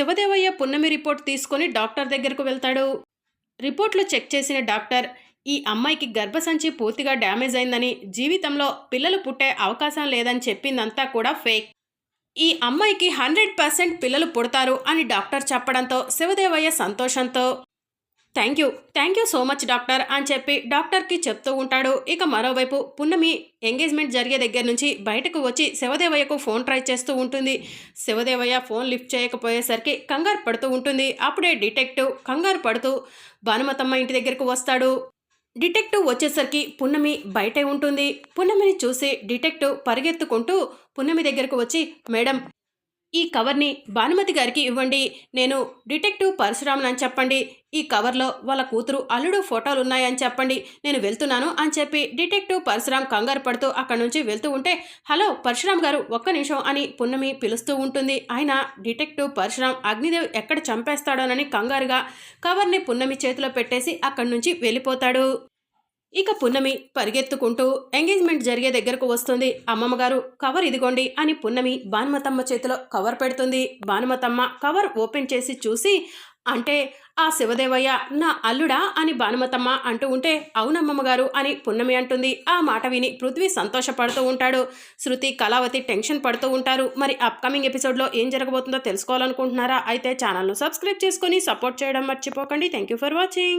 శివదేవయ్య పున్నమి రిపోర్ట్ తీసుకొని డాక్టర్ దగ్గరకు వెళ్తాడు. రిపోర్ట్లు చెక్ చేసిన డాక్టర్ ఈ అమ్మాయికి గర్భసంచి పూర్తిగా డ్యామేజ్ అయిందని జీవితంలో పిల్లలు పుట్టే అవకాశం లేదని చెప్పిందంతా కూడా ఫేక్. ఈ అమ్మాయికి హండ్రెడ్ పర్సెంట్ పిల్లలు పుడతారు అని డాక్టర్ చెప్పడంతో శివదేవయ్య సంతోషంతో thank you. Thank you so much doctor అని చెప్పి డాక్టర్కి చెప్తూ ఉంటాడు. ఇక మరోవైపు పున్నమి ఎంగేజ్మెంట్ జరిగే దగ్గర నుంచి బయటకు వచ్చి శివదేవయ్యకు ఫోన్ ట్రై చేస్తూ ఉంటుంది. శివదేవయ్య ఫోన్ లిఫ్ట్ చేయకపోయేసరికి కంగారు పడుతూ ఉంటుంది. అప్పుడే డిటెక్టివ్ కంగారు పడుతూ భానుమతమ్మ ఇంటి దగ్గరకు వస్తాడు. డిటెక్టివ్ వచ్చేసరికి పున్నమి బయటే ఉంటుంది. పున్నమిని చూసి డిటెక్టివ్ పరిగెత్తుకుంటూ పున్నమి దగ్గరకు వచ్చి మేడం ఈ కవర్ని భానుమతి గారికి ఇవ్వండి. నేను డిటెక్టివ్ పరశురామన్ అని చెప్పండి. ఈ కవర్లో వాళ్ళ కూతురు అల్లుడు ఫోటోలు ఉన్నాయని చెప్పండి. నేను వెళ్తున్నాను అని చెప్పి డిటెక్టివ్ పరశురామ్ కంగారు పడుతూ అక్కడి నుంచి వెళ్తూ ఉంటే హలో పరశురామ్ గారు ఒక్క నిమిషం అని పున్నమి పిలుస్తూ ఉంటుంది. ఆయన డిటెక్టివ్ పరశురామ్ అగ్నిదేవ్ ఎక్కడ చంపేస్తాడోనని కంగారుగా కవర్ని పున్నమి చేతిలో పెట్టేసి అక్కడి నుంచి వెళ్ళిపోతాడు. ఇక పున్నమి పరిగెత్తుకుంటూ ఎంగేజ్మెంట్ జరిగే దగ్గరకు వస్తుంది. అమ్మమ్మగారు కవర్ ఇదిగోండి అని పున్నమి భానుమతమ్మ చేతిలో కవర్ పెడుతుంది. భానుమతమ్మ కవర్ ఓపెన్ చేసి చూసి అంటే ఆ శివదేవయ్య నా అల్లుడా అని భానుమతమ్మ అంటూ ఉంటే అవునమ్మమ్మ గారు అని పున్నమి అంటుంది. ఆ మాట విని పృథ్వీ సంతోషపడుతూ ఉంటాడు. శృతి కళావతి టెన్షన్ పడుతూ ఉంటారు. మరి అప్కమింగ్ ఎపిసోడ్లో ఏం జరగబోతుందో తెలుసుకోవాలనుకుంటున్నారా? అయితే ఛానల్ను సబ్స్క్రైబ్ చేసుకొని సపోర్ట్ చేయడం మర్చిపోకండి. Thank you for watching.